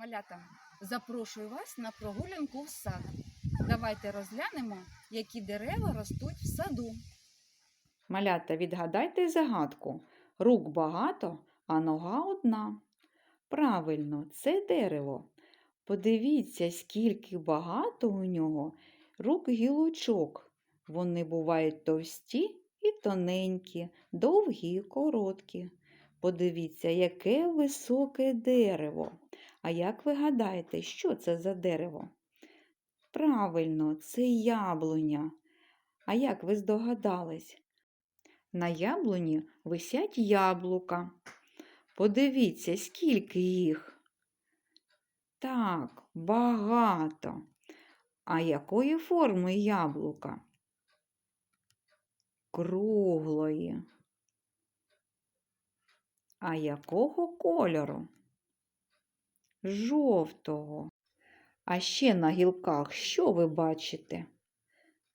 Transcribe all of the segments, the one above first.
Малята, запрошую вас на прогулянку в сад. Давайте розглянемо, які дерева ростуть в саду. Малята, відгадайте загадку. Рук багато, а нога одна. Правильно, це дерево. Подивіться, скільки багато у нього рук гілочок. Вони бувають товсті і тоненькі, довгі і короткі. Подивіться, яке високе дерево. А як ви гадаєте, що це за дерево? Правильно, це яблуня. А як ви здогадались? На яблуні висять яблука. Подивіться, скільки їх. Так, багато. А якої форми яблука? Круглої. А якого кольору? Жовтого. А ще на гілках що ви бачите?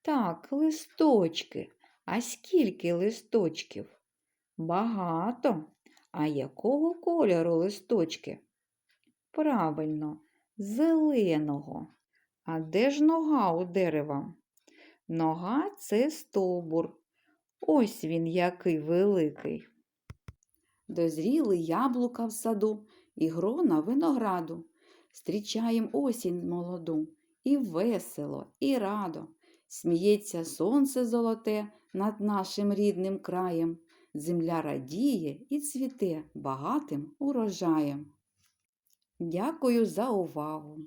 Так, листочки. А скільки листочків? Багато. А якого кольору листочки? Правильно, зеленого. А де ж нога у дерева? Нога це стовбур. Ось він який великий. Дозріли яблука в саду і грона винограду. Стрічаєм осінь молоду, і весело, і радо. Сміється сонце золоте над нашим рідним краєм. Земля радіє і цвіте багатим урожаєм. Дякую за увагу!